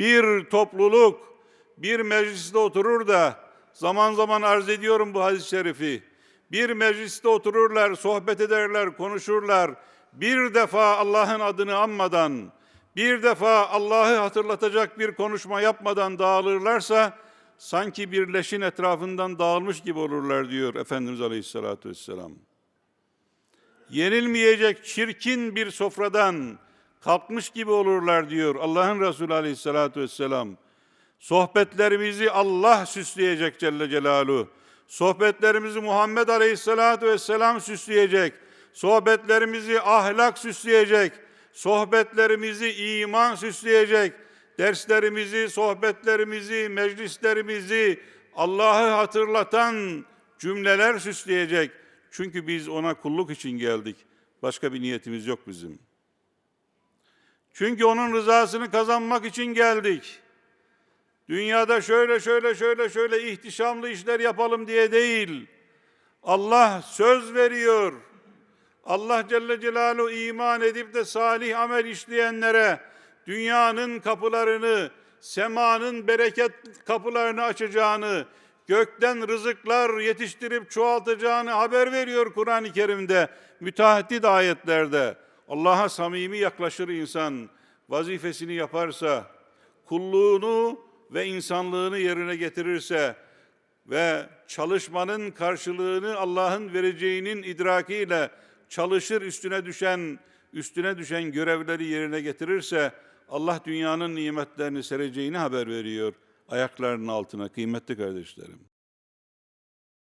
bir topluluk bir mecliste oturur da zaman zaman arz ediyorum bu hadis-i şerifi. Bir mecliste otururlar, sohbet ederler, konuşurlar. Bir defa Allah'ın adını anmadan, bir defa Allah'ı hatırlatacak bir konuşma yapmadan dağılırlarsa sanki bir leşin etrafından dağılmış gibi olurlar diyor Efendimiz Aleyhisselatü Vesselam. Yenilmeyecek çirkin bir sofradan kalkmış gibi olurlar diyor Allah'ın Resulü Aleyhisselatü Vesselam. Sohbetlerimizi Allah süsleyecek Celle Celaluhu. Sohbetlerimizi Muhammed Aleyhisselatü Vesselam süsleyecek. Sohbetlerimizi ahlak süsleyecek. Sohbetlerimizi iman süsleyecek. Derslerimizi, sohbetlerimizi, meclislerimizi Allah'ı hatırlatan cümleler süsleyecek. Çünkü biz ona kulluk için geldik. Başka bir niyetimiz yok bizim. Çünkü onun rızasını kazanmak için geldik. Dünyada şöyle şöyle şöyle şöyle ihtişamlı işler yapalım diye değil. Allah söz veriyor. Allah Celle Celaluhu iman edip de salih amel işleyenlere dünyanın kapılarını, semanın bereket kapılarını açacağını, gökten rızıklar yetiştirip çoğaltacağını haber veriyor Kur'an-ı Kerim'de, müteahhit ayetlerde. Allah'a samimi yaklaşır insan, vazifesini yaparsa, kulluğunu ve insanlığını yerine getirirse ve çalışmanın karşılığını Allah'ın vereceğinin idrakiyle çalışır üstüne düşen üstüne düşen görevleri yerine getirirse Allah dünyanın nimetlerini sereceğini haber veriyor ayaklarının altına kıymetli kardeşlerim.